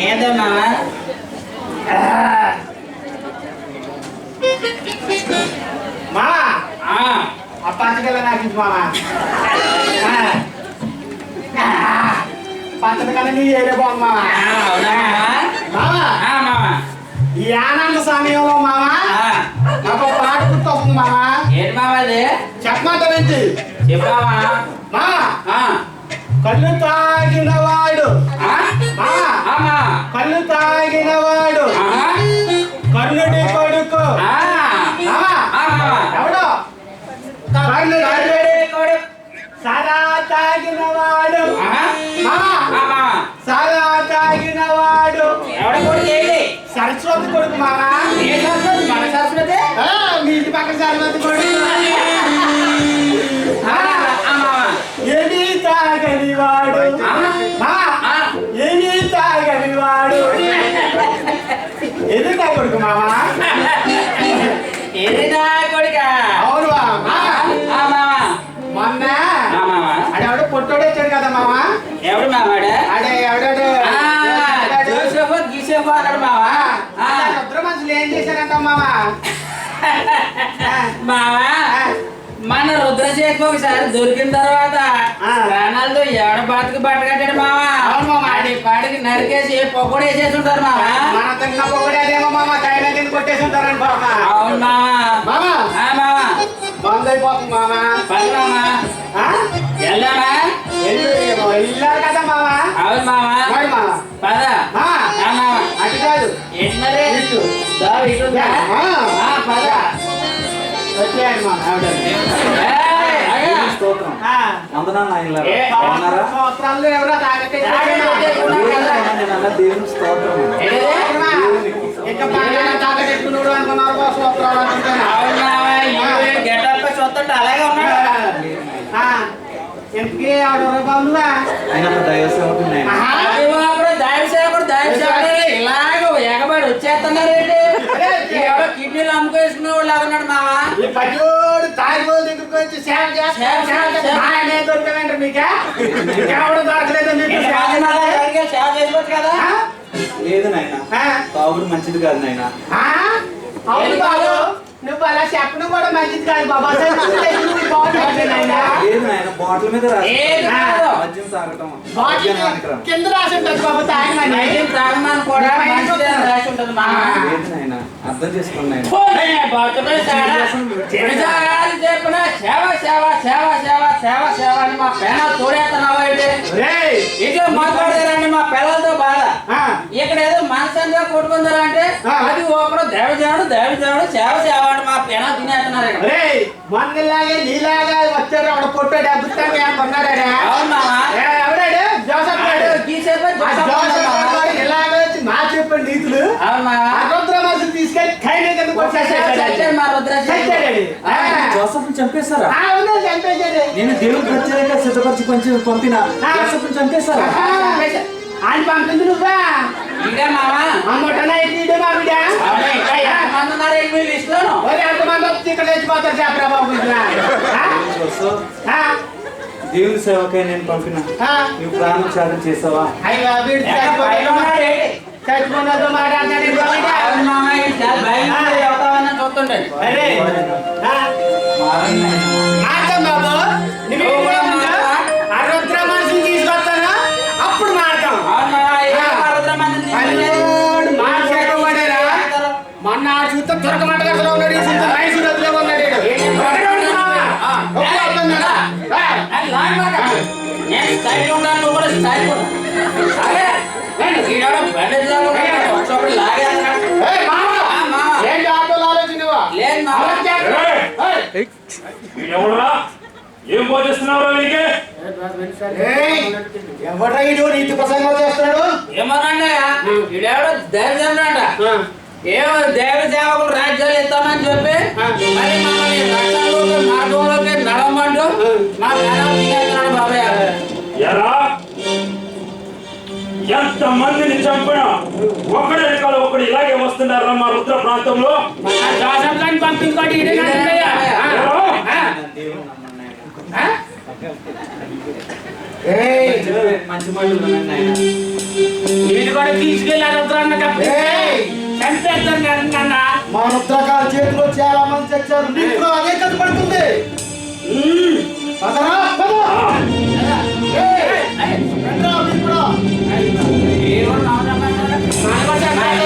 ఏందో మామ మామా ఆ, పచ్చడికల్లా నాకు ఇచ్చి మామా. పచ్చడికల్లా నీ ఏరే బాగుంది మామా. మామ? మామా? ఈ ఆనంద సమయంలో మామా నాకు పాట గుర్తొస్తుంది మామా. ఏంటి మామ అది? చెప్పమంటావేంటి చెప్పావా మామా. కళ్ళు తాగిన వాడు మామా ఏది నా కొడుక? అవును మామా ఆ, మామ మొన్న ఆ, మామ ఆడెవడో పొట్టోడు వచ్చాడు కదా మామా ఎవడు మావాడు ఆడే? ఎవడాడు? ఆ, జోసెఫ్ గీసెఫ్ అన్నాడు మావా. ఆ, ఇద్దరు మనుషులు ఏం చేశారంట మామా మావా మన రుద్రశేఖర్ ఒకసారి దొరికిన తర్వాత. ప్రాణాలతో ఎవడ బాతుకు బట్ట కట్టాడు మావా. అవును మావా. నరికేసి పొగడు వేసేసి ఉంటారు మావా? మన తిన్న పొగడేదేమో మామ కైనా కింద కొట్టేసుంటారని బామా అవును? మావా? మామా మావా? బంద్ అయిపోతుంది మామా మావా? ఆ? వెళ్దామా వెళ్ళారు కదా మామా అవును మావా. మరి మామా పద. మా? ఆ, మావా. అటు కాదు. మరి ఇటు. దా, ఇటు దా. ఆ. ఆ, పద. వచ్చేయండి మామ ఆవిడ. స్తోత్రం. వందనాలు. దేవుని స్తోత్రం అలాగే ఉన్నాడు ఆయన దైవ సేవకుడు సేవకుడు సేవకుడు ఇలాగ ఎగబడి వచ్చేస్తున్నారేంటి కిడ్నీలు అమ్ముకేసుకునే వాళ్ళు ఉన్నాడు మావా ఈ పచ్చోడు తాగిపోయి దగ్గరికి వచ్చి సేవ చేస్తా సేవ, సేవ సేవ. చేస్తా. ఆయన దొరికానంటే మీకా దొరకలేదు మీకు చేసుకోవచ్చు కదా? లేదు నాయన ఆ? తాగుడు మంచిది కాదు నాయన ఆ? అవును బాబు నువ్వు అలా చెప్పడం కూడా మంచిది కాదు బాబా? లేదు నాయన బాటిల్ మీద కాదు. తాగటం రాసి ఉంటుంది బాబు తాగమని కూడా మంచిది అని రాసి ఉంటుంది మావా లేదు నాయన అర్థం. చెడుజాగాలు చెప్పిన సేవ సేవ సేవ సేవ సేవ సేవ అని మా పేన తోడేస్తున్నావా ఏంటి? రేయ్! కొట్టుకుందరా అంటే. అది ఒకరు దేవదేవుడు దేవదేవుడు సేవ సేవ అని మా పెన తినేస్తున్నారు! మొన్నలాగే నీలాగా వచ్చాడు ఆవిడ పొట్టాడు అద్భుతంగా ఏమన్నాడా అవును జోసఫ్. గీసేపు ఇలాగే వచ్చి మా చెప్పండి నీతులు అవును తీసుకెళ్ళి ఖైనీ. చచ్చాడు మా. జోసఫ్ చంపేశాడు. నేను దేవుడు ప్రత్యేకంగా సిద్ధపరిచి పంచి పంపిన జోసఫ్ ఆయన పంపింది నువ్వా? దేవుని సేవకై నేను పంపిన? నువ్వు ప్రాణం త్యాగం చేసావా? చచ్చిపోయినతో మాట్లాడతాడు ఏం. ఎవడ్రా నీతి ప్రసంగం చేస్తున్నాడు దరిద్రుడంట. ఆ. ఏమో దేవ సేవకులు రాజ్యాలు ఇస్తామని చెప్పి. మరి మమ్మల్ని మందిని చంపినా ఒకడు వెనకాల ఒకడు ఇలాగే వస్తున్నారా మా రుద్ర ప్రాంతంలో. మా రుద్రకాల చేతిలో చాలా మంది చచ్చారు నీ